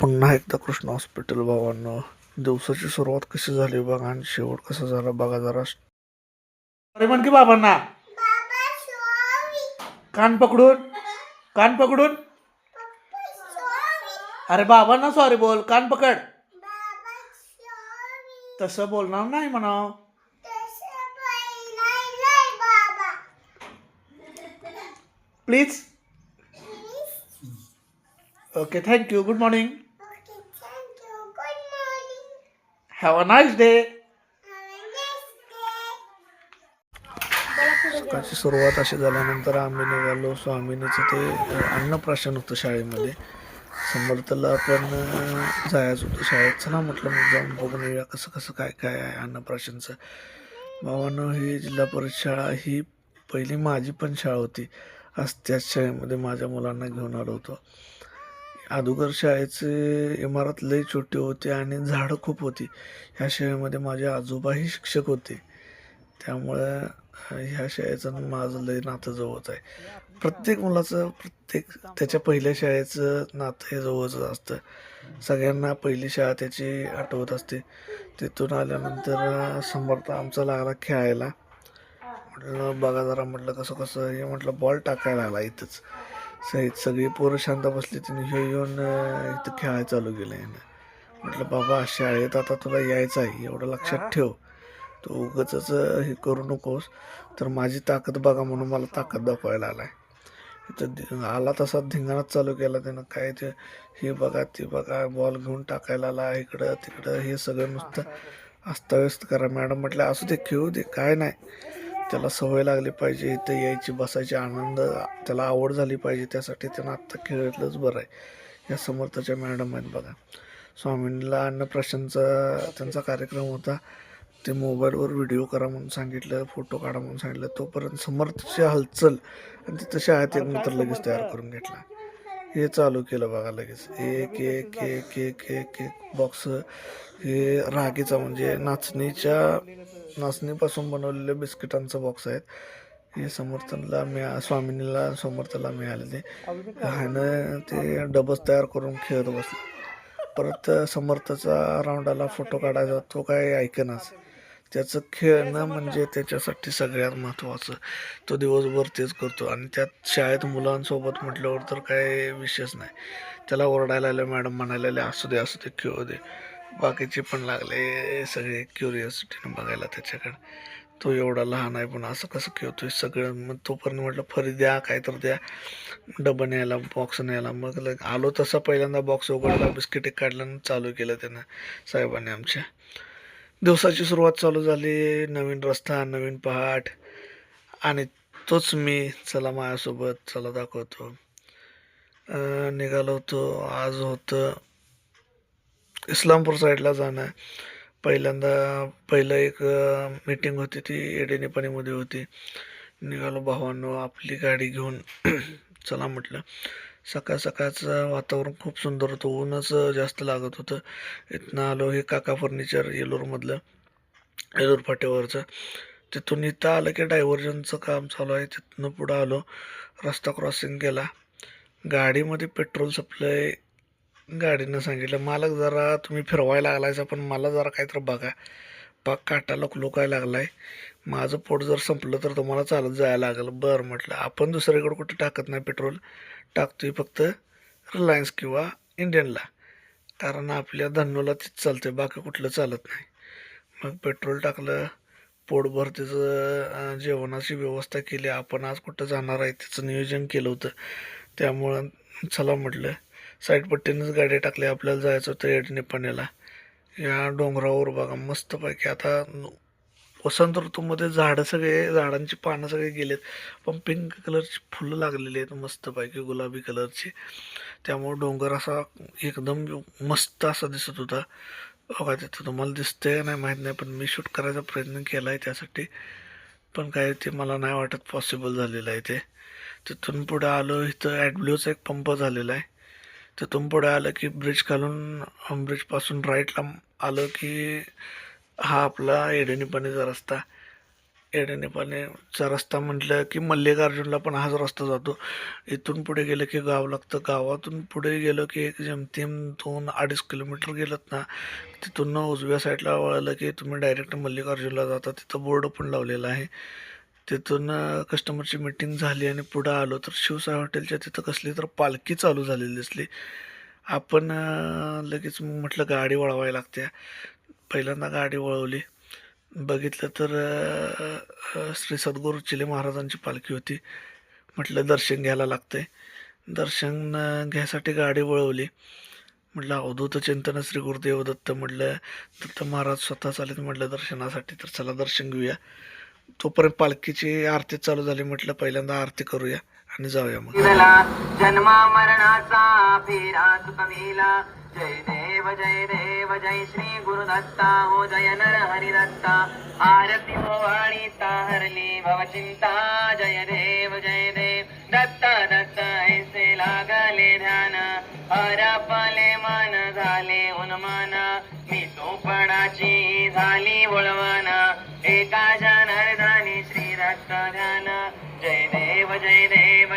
पुन्हा एकदा कृष्ण हॉस्पिटल भावांनो दिवसाची सुरुवात कशी झाली बघा आणि शेवट कसा झाला बघा जरा. अरे म्हण की बाबांना. कान पकडून कान पकडून. अरे बाबांना सॉरी बोल कान पकड. तसं बोलणार नाही म्हणा please okay thank you good morning have a nice day सकाळची सुरुवात अशी झाल्यानंतर आम्ही निघालो. स्वामिनीचं ते अन्नप्राशन होतं शाळेमध्ये. समर्थला आपण जायचं होतं शाळेत. चला म्हटलं मग जाऊन बघून येऊया कसं कसं काय काय आहे अन्नप्राशनचं. भावानं ही जिल्हा परिषद शाळा ही पहिली माझी पण शाळा होती. आज त्याच शाळेमध्ये माझ्या मुलांना घेऊन आलो होतो. अगोदर शाळेचे इमारत लई छोटी होती आणि झाडं खूप होती. ह्या शाळेमध्ये माझे आजोबाही शिक्षक होते. त्यामुळं ह्या शाळेचं माझं लय नातं जवळच आहे. प्रत्येक मुलाचं प्रत्येक त्याच्या पहिल्या शाळेचं नातं हे जवळच असतं. सगळ्यांना पहिली शाळा त्याची आठवत असते. तिथून आल्यानंतर समर्थ आमचा लागला खेळायला. म्हटलं बघा जरा म्हटलं कसं कसं हे म्हटलं बॉल टाकायला आला इथंच. सहित सगळी पोरं शांत बसली तिने हे येऊन इथं खेळायला चालू केलं यानं म्हटलं बाबा शाळेत आता तुला यायचं आहे एवढं लक्षात ठेव. तू उगाच हे करू नकोस. तर माझी ताकद बघा म्हणून मला ताकद दाखवायला आलाय. इथं धि- आला तसा धिंगाणाच चालू केला त्यानं. काय ते हे बघा ते बघा बॉल घेऊन टाकायला आला इकडं तिकडं हे सगळं नुसतं अस्ताव्यस्त करा. मॅडम म्हटलं असू दे खेळू दे काय नाही. त्याला सवय लागली पाहिजे इथं यायची बसायची आनंद त्याला आवड झाली पाहिजे त्यासाठी त्यानं आत्ता खेळतलंच बरं आहे. या समर्थाच्या मॅडम आहेत बघा. स्वामींना अन्नप्राशनचा त्यांचा कार्यक्रम होता. ते मोबाईलवर व्हिडिओ करा म्हणून सांगितलं फोटो काढा म्हणून सांगितलं. तोपर्यंत समर्थची हालचाल आणि तिथं शाळेत एक मित्र लगेच तयार करून घेतला. हे चालू केलं बघा लगेच. एक एक एक एक एक एक बॉक्स हे रागीचा म्हणजे नाचणीच्या नाचणीपासून बनवलेले बिस्किटांचा बॉक्स आहेत. हे समर्थनला मिळा स्वामिनीला समर्थला मिळाले ते ह्यानं ते डबस तयार करून खेळत बसले. परत समर्थचा राऊंडाला फोटो काढायचा तो काय ऐकेनाच. त्याचं खेळणं म्हणजे त्याच्यासाठी सगळ्यात महत्त्वाचं तो दिवसभर तेच करतो आणि त्यात शाळेत मुलांसोबत म्हटल्यावर तर काय विशेष नाही. त्याला ओरडायला आलं मॅडम म्हणायला असू दे असू दे खेळू दे. बाकीचे पण लागले सगळे क्युरियोसिटीने बघायला त्याच्याकडे. तो एवढा लहान आहे पण असं कसं खेळतोय सगळं मग तोपर्यंत म्हटलं फरी द्या काय तर द्या. डबा न्यायला बॉक्स न्यायला मग आलो तसा पहिल्यांदा बॉक्स उघडला बिस्किट एक काढलं चालू केलं त्यानं साहेबांनी आमच्या. दिवसाची सुरुवात चालू झाली नवीन रस्ता नवीन पहाट. आणि तोच मी चला माझ्यासोबत चला दाखवतो. निघालो होतो आज होतं इस्लामपूर साईडला जाणं. आहे पहिल्यांदा पहिलं एक मीटिंग होती ती एडेनेपणीमध्ये होती. निघालो भावांनो आपली गाडी घेऊन. चला म्हटलं. सकाळ सकाळचं वातावरण खूप सुंदर होतं. ऊनच जास्त लागत होतं. इथनं आलो हे काका फर्निचर येलूरमधलं. येलूर फाट्यावरचं. तिथून इथं आलं की डायव्हर्जनचं काम चालू आहे. तिथनं पुढं आलो. रस्ता क्रॉसिंग केला. गाडीमध्ये पेट्रोल सप्लाय गाडीनं सांगितलं मालक जरा तुम्ही फिरवायला लागलायचा पण मला जरा काहीतरी बघा. पाक काय लागला लागलाय. माझं पोट जर संपलं तर तुम्हाला चालत जायला लागेल. बरं म्हटलं. आपण दुसरीकडे कुठं टाकत नाही पेट्रोल? टाकतोय फक्त रिलायन्स किंवा इंडियनला. कारण आपल्या धन्नूला तीच चालतंय बाकी कुठलं चालत नाही. मग पेट्रोल टाकलं. पोटभर तिचं जेवणाची व्यवस्था केली. आपण आज कुठं जाणार आहे त्याचं नियोजन केलं होतं. त्यामुळं चला म्हटलं. साईडपट्टीनेच गाड्या गाडी टाकली आपल्याला जायचं होतं एडणे पाण्याला. या डोंगरावर बघा मस्तपैकी. आता वसंत ऋतूमध्ये झाडं सगळे झाडांची पानं सगळे गेलेत पण पिंक कलरची फुलं लागलेली आहेत मस्तपैकी गुलाबी कलरची. त्यामुळे डोंगर असा एकदम मस्त असा दिसत होता. बघा तिथं तुम्हाला दिसतंय नाही माहीत नाही पण मी शूट करायचा प्रयत्न केला आहे त्यासाठी. पण काय ते मला नाही वाटत पॉसिबल झालेलं आहे ते. तिथून पुढं आलो इथं ॲडब्ल्यूचा एक पंप झालेला आहे. तिथून पुढे आलं की ब्रिज खालून ब्रिजपासून राईटला आलं की हा आपला एडणी रस्ता. येण्याने रस्ता म्हटलं की मल्लिकार्जुनला पण हाच रस्ता जातो. इथून पुढे गेलं की गाव लागतं. गावातून पुढे गेलं की एक जेमतेम दोन अडीच किलोमीटर गेलत ना तिथून उजव्या साईडला वळलं की तुम्ही डायरेक्ट मल्लिकार्जुनला जाता. तिथं बोर्ड पण लावलेला आहे. तिथून कस्टमरची मीटिंग झाली आणि पुढं आलो तर शिवसाई हॉटेलच्या तिथं कसली तर पालखी चालू झालेली दिसली. आपण लगेच लगेच म्हटलं गाडी वळवायला लागते. पहिल्यांदा गाडी वळवली. बघितलं तर श्री सद्गुरू चिले महाराजांची पालखी होती. म्हटलं दर्शन घ्यायला लागतंय. दर्शन घ्यायसाठी गाडी वळवली. म्हटलं अवधूत चिंतन श्री गुरुदेव दत्त म्हटलं दत्त महाराज स्वतः चालेल म्हटलं दर्शनासाठी तर चला दर्शन घेऊया. तोपर्यंत पालखीची आरती चालू झाली म्हटलं पहिल्यांदा आरती करूया आणि जाऊया मग. जन्मा मरणाचा फेरा चुकविला जय देव जय देव जय श्री गुरुदत्ता. हो जय नर हरिदत्ता. आरती ओवाळी हरली भव चिंता. जय देव जय देव. दत्ता दत्त ऐसे लागले ध्यान. हरापले मन झाले उन्मान. मी सोपणाची झाली वळवान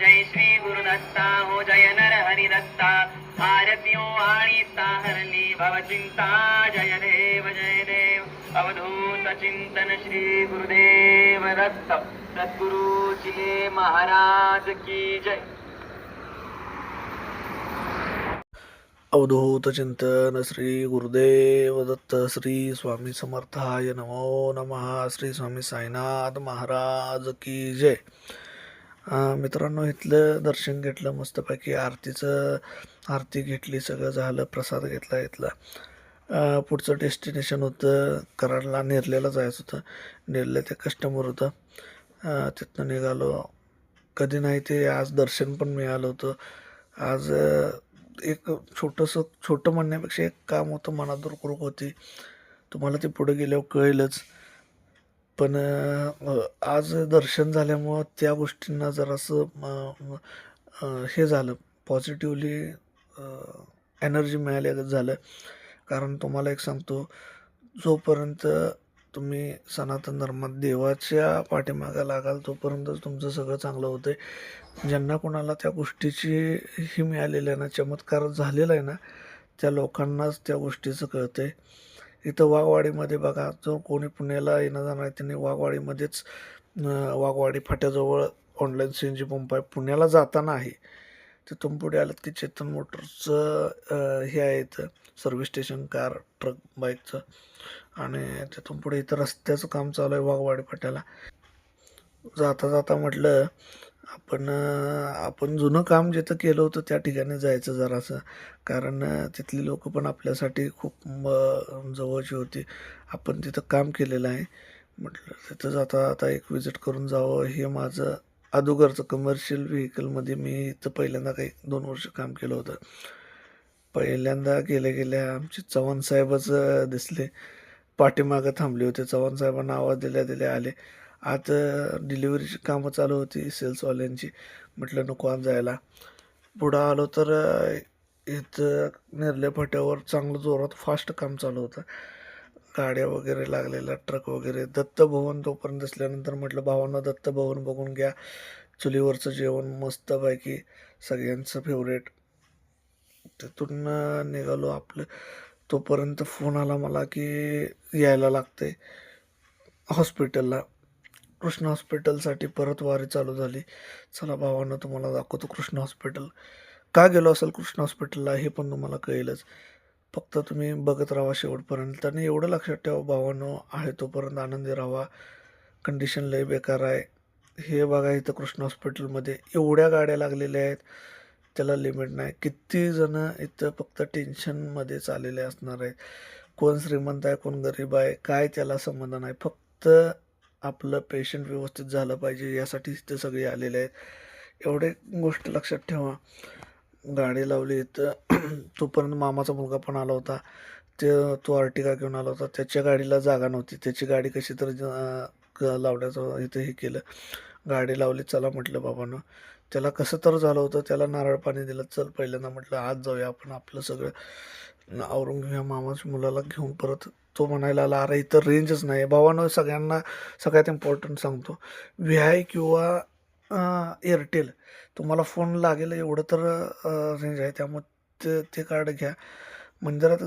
जय श्री गुरुदत्ता हो जय नर हरिदत्ता भारतीयो आणि ताहरली भव चिंता जय देव जय देव अवधूत चिंतन श्री गुरुदेव दत्त सद्गुरु जी महाराज की जय. अवधूत चिंतन श्री गुरुदेव दत्त श्री स्वामी समर्थाय नमो नमः श्री स्वामी साईनाथ महाराज की जय. मित्रांनो इथलं दर्शन घेतलं मस्तपैकी आरतीचं आरती घेतली सगळं झालं प्रसाद घेतला इथला. पुढचं डेस्टिनेशन होतं कराडला नेरलेला जायचं होतं. नेरलं ते कस्टमर होतं. तिथनं निघालो. कधी नाही ते आज दर्शन पण मिळालं होतं. आज एक छोटंसं छोटं म्हणण्यापेक्षा एक काम होतं मनात दुरकुरूक होती. तुम्हाला ते पुढे गेल्यावर कळेलच. पण आज दर्शन झाल्यामुळं त्या गोष्टींना जरासं हे झालं. पॉझिटिव्हली एनर्जी मिळाल्यागत झालं. कारण तुम्हाला एक सांगतो जोपर्यंत तुम्ही सनातन धर्मात देवाच्या पाठीमागं लागाल तोपर्यंतच तुमचं सगळं चांगलं होतं आहे ज्यांना कोणाला त्या गोष्टीची ही मिळालेली आहे ना चमत्कार झालेला आहे ना त्या लोकांनाच त्या गोष्टीचं कळतं आहे इथं वाघवाडीमध्ये बघा जो कोणी पुण्याला येणं जाणार आहे त्यांनी वाघवाडीमध्येच वाघवाडी फाट्याजवळ online C N G pump आहे. पुण्याला जाताना आहे. तिथून पुढे आलं की चेतन मोटर्सचं हे आहे इथं सर्व्हिस स्टेशन कार ट्रक बाईकचं आणि तिथून पुढे इथं रस्त्याचं काम चालू आहे वाघवाडी फाट्याला. जाता जाता म्हटलं आपण आपण जुनं काम जिथं केलं होतं त्या ठिकाणी जायचं जरासं. कारण तिथली लोक पण आपल्यासाठी खूप जवळची होती. आपण तिथं काम केलेलं आहे. म्हटलं तिथं जाता आता एक विजिट करून जावं. हे माझं अगोदरचं कमर्शियल व्हेकलमध्ये मी इथं पहिल्यांदा काही दोन वर्ष काम केलं होतं. पहिल्यांदा गेल्या गेल्या आमचे चव्हाण साहेबच दिसले. पाठीमागं थांबले होते. चव्हाण साहेबांना आवाज दिल्या दिल्या आले. आज डिलिव्हरीची कामं चालू होती सेल्सवाल्यांची. म्हटलं नको आज जायला. पुढं आलो तर इथं निर्ल्या फाट्यावर चांगलं जोरात फास्ट काम चालू होतं. गाड्या वगैरे लागलेल्या ट्रक वगैरे. दत्तभवन तोपर्यंत दिसल्यानंतर म्हटलं भावांना दत्तभवन बघून घ्या. चुलीवरचं जेवण मस्तपैकी सगळ्यांचं फेवरेट तिथून निघालो आपलं. तोपर्यंत फोन आला मला की यायला लागते हॉस्पिटलला. कृष्ण हॉस्पिटलसाठी परत वारी चालू झाली. चला भावानं तुम्हाला दाखवतो कृष्ण हॉस्पिटल. का गेलो असेल कृष्ण हॉस्पिटलला हे पण तुम्हाला कळेलच. फक्त तुम्ही बघत राहा शेवटपर्यंत. आणि एवढं लक्षात ठेवा भावानं आहे तोपर्यंत आनंदी राहा. कंडिशन लय बेकार आहे. हे बघा इथं कृष्ण हॉस्पिटलमध्ये एवढ्या गाड्या लागलेल्या आहेत. त्याला लिमिट नाही. किती जण इथं फक्त टेन्शनमध्येच आलेले असणार आहेत. कोण श्रीमंत आहे कोण गरीब आहे काय त्याला संबंध नाही. फक्त आपलं पेशंट व्यवस्थित झालं पाहिजे यासाठी ते सगळे आलेले आहेत. एवढे गोष्ट लक्षात ठेवा. गाडी लावली तर तोपर्यंत मामाचा मुलगा पण आला होता. ते तो आर्टिका घेऊन आला होता. त्याच्या गाडीला जागा नव्हती. त्याची गाडी कशी तर लावण्याचं इथं हे केलं. गाडी लावली चला म्हटलं बाबानं. त्याला कसं तर झालं होतं त्याला नारळ पाणी दिलं. चल पहिल्यांदा म्हटलं आज जाऊया आपण आपलं सगळं. आवरून घेऊया मामाच्या मुलाला घेऊन परत. तो म्हणायला आला अरे इथं रेंजच नाही भावानं सगळ्यांना सगळ्यात इम्पॉर्टंट सांगतो व्ही आय किंवा एअरटेल तुम्हाला फोन लागेल एवढं तर रेंज आहे. त्यामुळे ते ते कार्ड घ्या. मंदिरात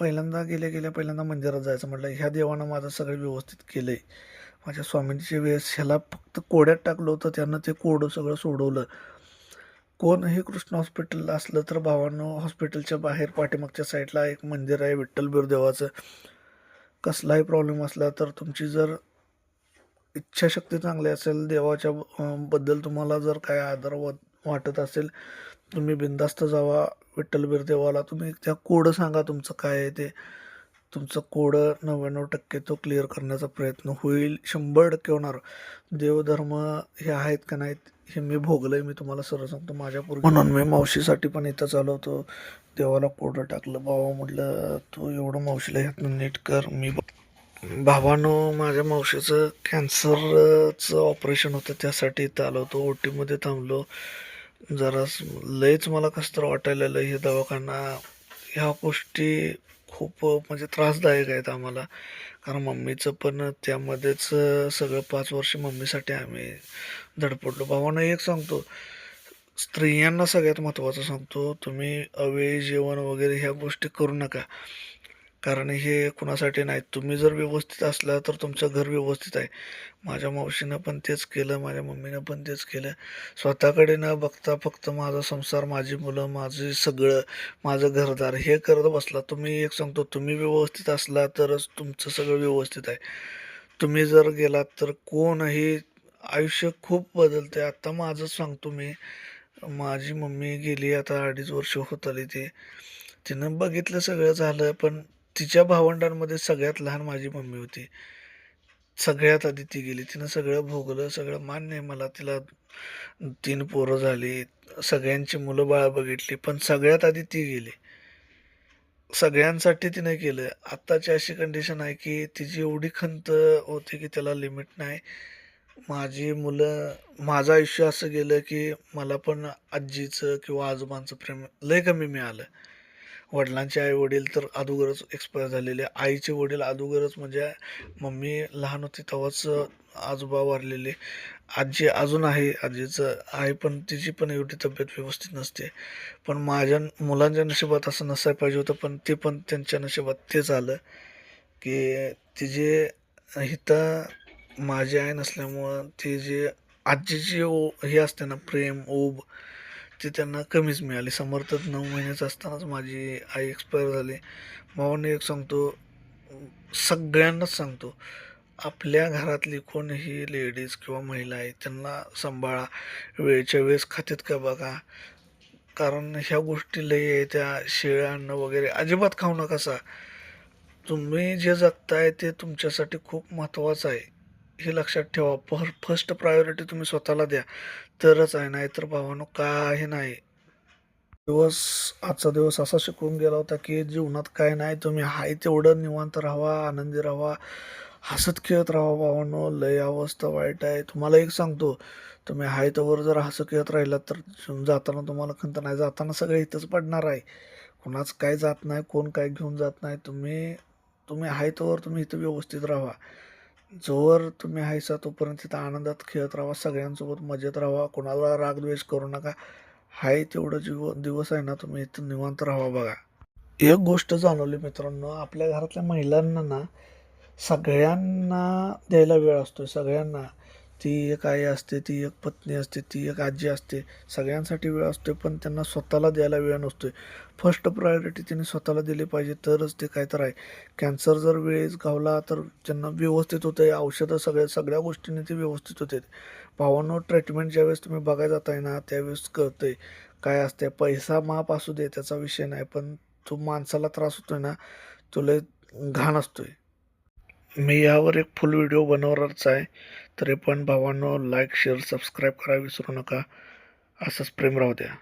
पहिल्यांदा गेल्या गेल्या पहिल्यांदा मंदिरात जायचं म्हटलं. ह्या देवानं माझं सगळं व्यवस्थित केलं आहे माझ्या स्वामींच्या वेळेस ह्याला फक्त कोड्यात टाकलं होतं. त्यानं ते कोडं सगळं सोडवलं. कोणही कृष्ण हॉस्पिटल असलं तर भावानं हॉस्पिटलच्या बाहेर पाठीमागच्या साईडला एक मंदिर आहे विठ्ठल देवाचं कसलाही प्रॉब्लेम असला तर तुमची जर इच्छाशक्ती चांगली असेल देवाच्या बद्दल तुम्हाला जर काय आदर वाटत असेल तुम्ही बिंदास्त जावा विठ्ठल देवाला. तुम्ही त्या कोड सांगा तुमचं काय आहे ते. तुमचं कोड नव्याण्णव टक्के तो क्लिअर करण्याचा प्रयत्न होईल शंभर टक्के होणार. देवधर्म हे आहेत का नाहीत हे मी भोगलंय मी तुम्हाला सरळ सांगतो. माझ्या पूर्वी म्हणून मी मावशीसाठी पण इथं चालू होतो देवाला कोड टाकलं बाबा म्हटलं तू एवढं मावशीला ह्यातनं नीट कर मी भावानं माझ्या मावशीचं कॅन्सरचं ऑपरेशन होतं त्यासाठी इथं आलो होतो. ओ टीमध्ये थांबलो. जरा लयच मला कसं तर वाटायला हे दवाखाना ह्या गोष्टी खूप म्हणजे त्रासदायक आहेत आम्हाला. कारण मम्मीचं पण त्यामध्येच सगळं पाच वर्ष मम्मीसाठी आम्ही धडपडलो. भावानं एक सांगतो स्त्रियांना सगळ्यात महत्त्वाचं सांगतो तुम्ही अवेळी जेवण वगैरे ह्या गोष्टी करू नका. कारण हे कुणासाठी नाही तुम्ही जर व्यवस्थित असला तर तुमचं घर व्यवस्थित आहे. माझ्या मावशीनं पण तेच केलं माझ्या मम्मीनं पण तेच केलं. स्वतःकडे न बघता फक्त माझा संसार माझी मुलं माझे सगळं माझं घरदार हे करत बसला. तुम्ही एक सांगतो तुम्ही व्यवस्थित असला तरच तुमचं सगळं व्यवस्थित आहे. तुम्ही जर गेलात तर कोणही आयुष्य खूप बदलतं आहे आत्ता माझंच सांगतो मी. माझी मम्मी गेली आता अडीच वर्ष होत आली ते. तिनं बघितलं सगळं झालं पण तिच्या भावंडांमध्ये सगळ्यात लहान माझी मम्मी होती. सगळ्यात आधी ती गेली. तिनं सगळं भोगलं सगळं मान्य आहे मला. तिला तीन पोरं झाली सगळ्यांची मुलं बाळ बघितली पण सगळ्यात आधी ती गेली. सगळ्यांसाठी तिने केलं. आत्ताची अशी कंडिशन आहे की तिची एवढी खंत होती की त्याला लिमिट नाही. माझी मुलं माझं आयुष्य असं गेलं की मला पण आजीचं किंवा आजोबांचं प्रेम लय कमी मिळालं. वडिलांचे आई वडील तर अगोदरच एक्सपायर झालेले. आईचे वडील अगोदरच म्हणजे मम्मी लहान होती तेव्हाच आजोबा वारलेले. आजी अजून आहे आजीचं आहे पण तिची पण एवढी तब्येत व्यवस्थित नसते. पण माझ्या मुलांच्या नशिबात असं नसायला पाहिजे होतं पण ते पण त्यांच्या नशिबात तेच आलं की तिचे हिता माझी आई नसल्यामुळं ती जे आजीची ओ हे असते ना प्रेम ओब ती त्यांना कमीच मिळाली. समर्थ नऊ महिन्याचं असतानाच माझी आई एक्सपायर झाली. भावाने एक सांगतो सगळ्यांनाच सांगतो आपल्या घरातली कोणीही लेडीज किंवा महिला आहे त्यांना सांभाळा. वेळच्या वेळेस खात्यात का बघा? कारण ह्या गोष्टी लई आहे त्या शेळ्या अन्न वगैरे अजिबात खाऊ नका सा. तुम्ही जे जगताय ते तुमच्यासाठी खूप महत्त्वाचं आहे. हे लक्षात ठेवा. फर फर्स्ट प्रायोरिटी तुम्ही स्वतःला द्या. तरच आहे नाही तर भावानो काही नाही. दिवस आजचा दिवस असा शिकवून गेला होता की जीवनात काय नाही तुम्ही हाय तेवढं निवांत राहावा आनंदी राहावा हसत खेळत राहावा भावानो लय अवस्था वाईट आहे. तुम्हाला एक सांगतो तुम्ही हाय तवर जर हसत खेळत राहिलात तर जाताना तुम्हाला खंत नाही. जाताना सगळं इथंच पडणार आहे. कुणाच काय जात नाही कोण काय घेऊन जात नाही. तुम्ही तुम्ही हाय तवर तुम्ही इथं व्यवस्थित राहा. जोवर तुम्ही हायसा तोपर्यंत तिथं आनंदात खेळत राहा सगळ्यांसोबत मजेत राहा कोणाला रागद्वेष करू नका. हाय तेवढं जीव दिवस आहे ना तुम्ही इथं निवांत राहा बघा. एक गोष्ट जाणवली मित्रांनो आपल्या घरातल्या महिलांना ना सगळ्यांना द्यायला वेळ असतो सगळ्यांना. ती एक आई असते ती एक पत्नी असते ती एक आजी असते. सगळ्यांसाठी वेळ असतो पण त्यांना स्वतःला द्यायला वेळ नसतोय. फर्स्ट प्रायोरिटी त्यांनी स्वतःला दिली पाहिजे तरच ते काय तर आहे. कॅन्सर जर वेळेस गावला तर त्यांना व्यवस्थित होतं आहे औषधं सगळ्या सगळ्या गोष्टींनी ते व्यवस्थित होते. भावांनो ट्रीटमेंट ज्यावेळेस तुम्ही बघायला जाताय ना त्यावेळेस कळतंय काय असते पैसा माप असू दे त्याचा विषय नाही पण तो माणसाला त्रास होतोय ना तो लय घाण असतोय. मी यावर एक फुल व्हिडिओ बनवणारच आहे. तरी पण भावांनो लाईक शेअर सबस्क्राईब करा विसरू नका. असंच प्रेम राहू द्या.